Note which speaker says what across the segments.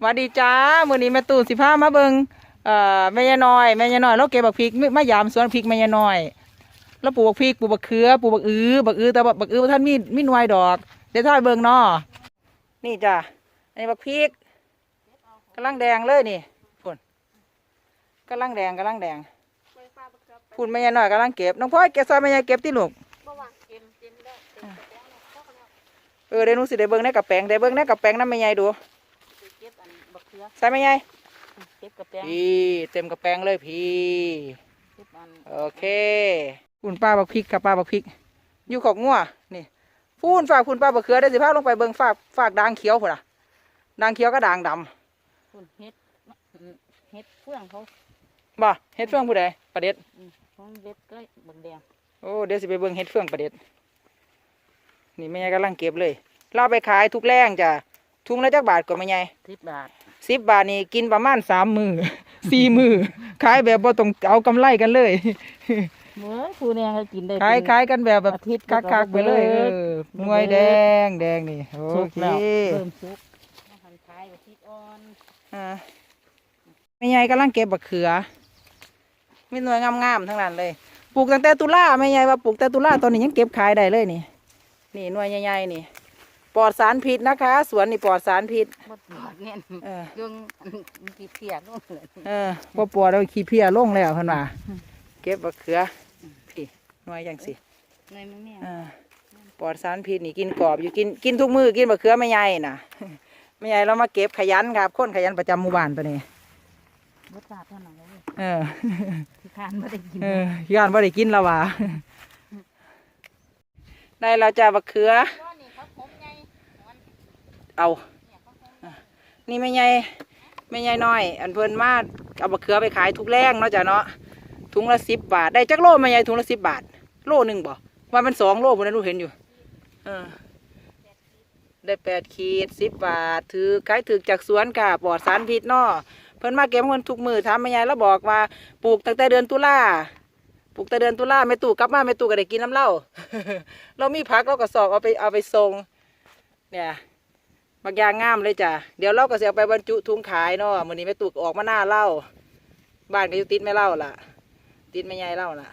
Speaker 1: หวัสดีจ้ามื้อนี้แม่ตู่สิพามาเบิ่งเอ่อแม่ยายน้อยแม่ยายน้อยเราเก็บบักพริกมายามสวนพริกแม่ยายน้อยแล้วปลูกบักพริกปลูกบักเขือปลูกบักอือบักอือแต่ว่าบักอือบ่ท่านมีมีหน่วยดอกเดี๋ยวถ้าไปเบิ่งเนาะนี่จ้ะอันนี้บักพริกกำลังแดงเลยนี่พุ่นกำลังแดงกำลังแดงพุ่นแม่ยายน้อยกำลังเก็บน้องพ่อยเก็บซอยแม่ยายเก็บที่ลูกเออเดี๋ยวหนูสิได้เบิ่งในกระแปงได้เบิ่งในกระแปงน้ำแม่ยายดู
Speaker 2: เก็บอันบักเขือ
Speaker 1: ใส่แม่ยาย
Speaker 2: เก็บกระแปง
Speaker 1: พี่เต็มกระแปงเลยพี่
Speaker 2: เก็บอัน
Speaker 1: โอเคคุณป้าบักพริกกับป้าบักพริก อยู่ของงัวนี่พูนฝากคุณป้าบักเขือได้สิพาลงไปเบิ่งฝากฝากด่างเขียวพุ่นอะด่างเขียวก็ด่างด
Speaker 2: คุณเฮ็ดเฮ็ดเฟื่องเขาำ
Speaker 1: บ่เฮ็ดเฟื่องผู้ใดประเด็ด
Speaker 2: อืมของเล็ดก็บักแดง
Speaker 1: โอ้เดี๋ยวสิไปเบิ่งเฮ็ดเฟื่องประเด็ดนี่แม่ยายกำลังเก็บเลยเราเอาไปขายทุกแรงจ้ะทุงละจักบาทก็แม่ยาย
Speaker 2: สิบบาท
Speaker 1: สิบบาทนี่กินประมาณสามมือสี่มือขายแบบบ่ต้องเอากำไรกันเลย
Speaker 2: เมื่อครูเนี่ยเขากินได้
Speaker 1: ขาย
Speaker 2: เป็น
Speaker 1: ขายกันแบบแบบ
Speaker 2: อาทิตย์
Speaker 1: คักๆไปเลยเอ
Speaker 2: เบิด
Speaker 1: อหน่วยแดงแดงนี่โอ
Speaker 2: สุก
Speaker 1: เค
Speaker 2: แล้วเริ่มสุกมาหันขายอาทิตย์อ่อน
Speaker 1: อ่าแม่ยายกำลังเก็บบักเขือมีหน่วยงามๆทั้งนั้นเลยปลูกตั้งแต่ตุลาแม่ยายว่าปลูกแต่ตุลาตอนนี้ยังเก็บขายได้เลยนี่ นี่หน่วยใหญ่ๆนี่ ปลอดสารพิษนะคะ สวนนี่ปลอดสารพิษ
Speaker 2: บดบดเนี่ย
Speaker 1: เออ
Speaker 2: ยังมันกี่เพียนู่นเลย
Speaker 1: เออพอปลอดแล้วขี้เพียลงแล้วเพิ่นว่าเก็บบักเขือพี่หน่วยจังสิ
Speaker 2: ในมึงเนี่ย
Speaker 1: อ่าปลอดสารพิษนี่กินกรอบอยู่กินกินทุกมือกินบะเขือไม่ใหญ่น่ะไม่ใหญ่เรามาเก็บขยันครับคนขยันประจำหมู่บ้านตัวนี้
Speaker 2: บดบาดเท่านั้นเลย
Speaker 1: เออ
Speaker 2: ที่คานไม่ได้กิน
Speaker 1: เออย่านว่าได้กินแล้วว่ะได้เราจะบะเขือ
Speaker 2: นี่เขาผมไง
Speaker 1: เอานี่ไม่ใหญ่ไม่ใหญ่น้อย อันเพิ่นมาเอาบะเขือไปขายทุกแรงเนาะจ้ะเนาะถุงละสิบบาท ได้จักโลไม่ใหญ่ถุงละสิบบาท โลหนึ่งบ่ว่ามันสองโลผมนั้นรู้เห็นอยู่เออได้แปดขีดสิบบาท ถือขายถือจากสวนกะปลอดสารพิษเนาะเพิ่นมาเก็บเงินทุกมือถามแม่ยายแล้วบอกว่าปลูกตั้งแต่เดือนตุลาปลูกแต่เดือนตุลาแม่ตู่กลับมาแม่ตู่ก็ได้กินน้ำเหล้าเรามีผักเราก็สอกเอาไปเอาไปส่งเนี่ย บางอย่างงามเลยจ้ะ เดี๋ยวเราก็จะเอาไปบรรจุถุงขายเนาะมื้อนี้แม่ตู่ก็ออกมาหน้าเหล้าบ้านก็อยู่ติดแม่เหล้าล่ะ ติดแม่ยายเหล้าล่ะ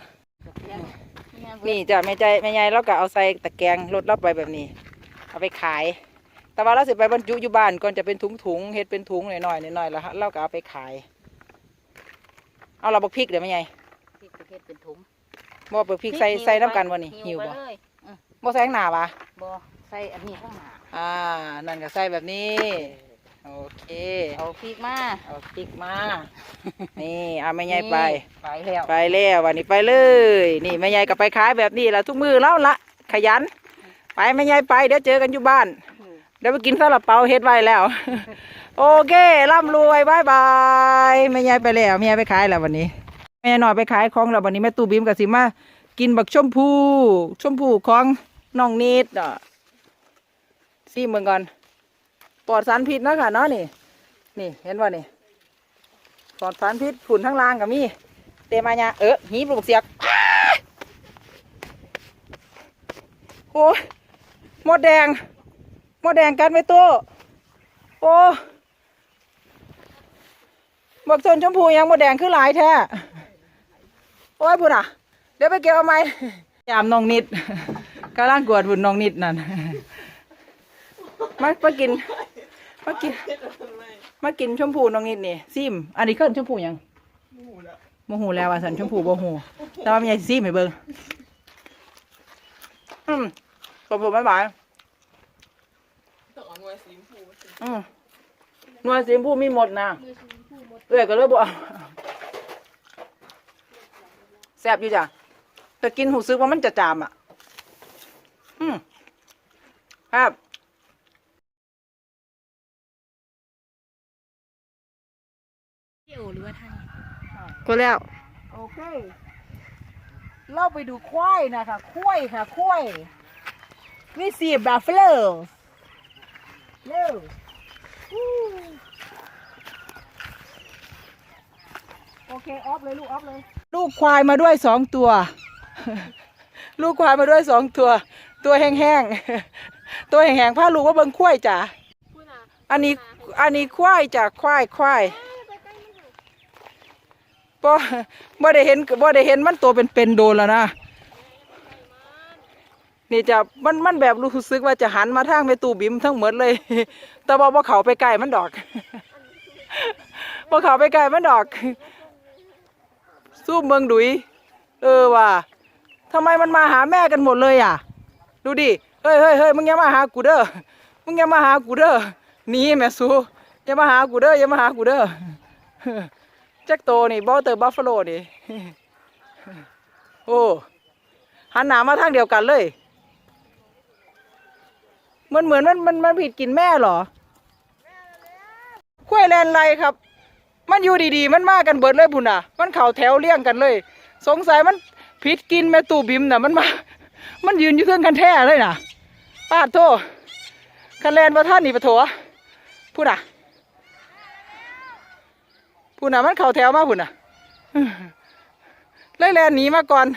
Speaker 1: นี่จ้ะแม่ใจแม่ยายเราก็เอาใส่ตะแกรงรถเราไปแบบนี้ เอาไปขาย แต่ว่าเราสิไปบรรจุอยู่บ้านก่อนจะเป็นถุงถุงๆเฮ็ดเป็นถุงหน่อยๆหน่อยๆแล้วฮะเราก็เอาไปขาย เอาเราบักพริกเดี๋ยวแม่ยาย
Speaker 2: พริกประเทศเป็นถุง
Speaker 1: บ่บักพริกใส่ใส่น้ำกันวะนี่หิว
Speaker 2: ไป
Speaker 1: บ่
Speaker 2: เลยอืม
Speaker 1: บ่ใส่ข้างหน้าวะ
Speaker 2: บ่ ใส่อันนี้ข้างหน้า
Speaker 1: อ่า นั่นก็ใส่แบบนี้ โอเค
Speaker 2: เอาพริกมา
Speaker 1: เอาพริกมา นี่เอาแม่ยายไป
Speaker 2: ไปแล้ว
Speaker 1: ไปแล้ววันนี้ไปเลย นี่แม่ยายก็ไปขายแบบนี้ละทุกมือแล้วละขยัน ไปแม่ยายไปเดี๋ยวเจอกันอยู่บ้าน เดี๋ยวไปกินซาลาเปาเฮ็ดไว้แล้ว โอเคร่ำรวยบายบายแม่ยายไปแล้วแม่ยายไปขายแล้ววันนี้แม่หน่อยไปขายของแล้ววันนี้แม่ตู้บิมกับสิมากินบักชมพูชมพูของน้องนิดอะ ซีเมืองก่อนปลอดสารพิษเนาะค่ะเนาะนี่ นี่เห็นว่านี่ปลอดสารพิษฝุ่นทั้งล่างกับมีเตมาญาเออหีปลูกเสียกโอ้ยหมดแดงหมดแดงกันไม่ตู้โอ้บักชนชมพูยังหมดแดงคือหลายแท้โอ้ยพุ่นอะ เดี๋ยวไปเก็บเอาไหมยามน้องนิดกำลังกวดพุ่นน้องนิดนั่น มามากินมากินมากินชมพูน้องนิดนี่ซิม อันนี้เคลื่อนชมพูยังโมหูแล้วอะสันชมพูโมหูแต่ว่ามีไอซิมให้เบิ่งอืมผมผมไม่ไหวอืมหน่วยสีชมพูมีหมดนะเอ้ยก็เลยบอกแซ่บอยู่จ้ะแต่กินหูซึกว่ามันจะจามอะ อืมครับ
Speaker 2: วหรือว่าท่าน
Speaker 1: ก็แล้ว โอเค เราไปดูควายนะคะควายค่ะควายนี่สีบาฟเลอร์เร็ววู้โอเค ออฟเลยลูกออฟเลย ลูกควายมาด้วยสองตัว ลูกควายมาด้วยสองตัว ตัวแห้งๆ ตัวแห้งๆพาลูกว่าเบิ่งควายจ้ะอันนี้ อันนี้ควายจากควายควาย บ่บ่ได้เห็นบ่ได้เห็นมันตัวเป็นเป็นๆโดนแล้วนะนี่จะมันมันแบบรู้สึกว่าจะหันมาทางไปตู้บิมทั้งหมดเลย แต่บอกว่าเขาไปไกลมันดอกบ่เขาไปไกลมันดอก สู้เมืองดุย เออว่ะทำไมมันมาหาแม่กันหมดเลยอะ ดูดิ เฮ้ยเฮ้ยเฮ้ยมึงอย่ามาหากูเด้อ มึงอย่ามาหากูเด้อหนีแม่สูอย่ามาหากูเด้ออย่ามาหากูเด้อ แจ็คโตนี่บอเตอร์บัฟฟาโลนี่โอ้หันหนามาทางเดียวกันเลย มันเหมือนมันมันมันผิดกินแม่เหรอคุ้ยแลนไรครับ มันอยู่ดีๆ มันมากันเบิดเลยบุญอะ มันเข่าแถวเลี้ยงกันเลย สงสัยมันผิดกินแม่ตู่บิมน่ะมันมา มันยืนอยู่เครื่องกันแท้เลยน่ะป้าดโทคันแลนว่าท่านนี่ปะโถพูดอะ พูดอะมันเข่าแถวมาพูดอะเลยแลนหนีมาก่อน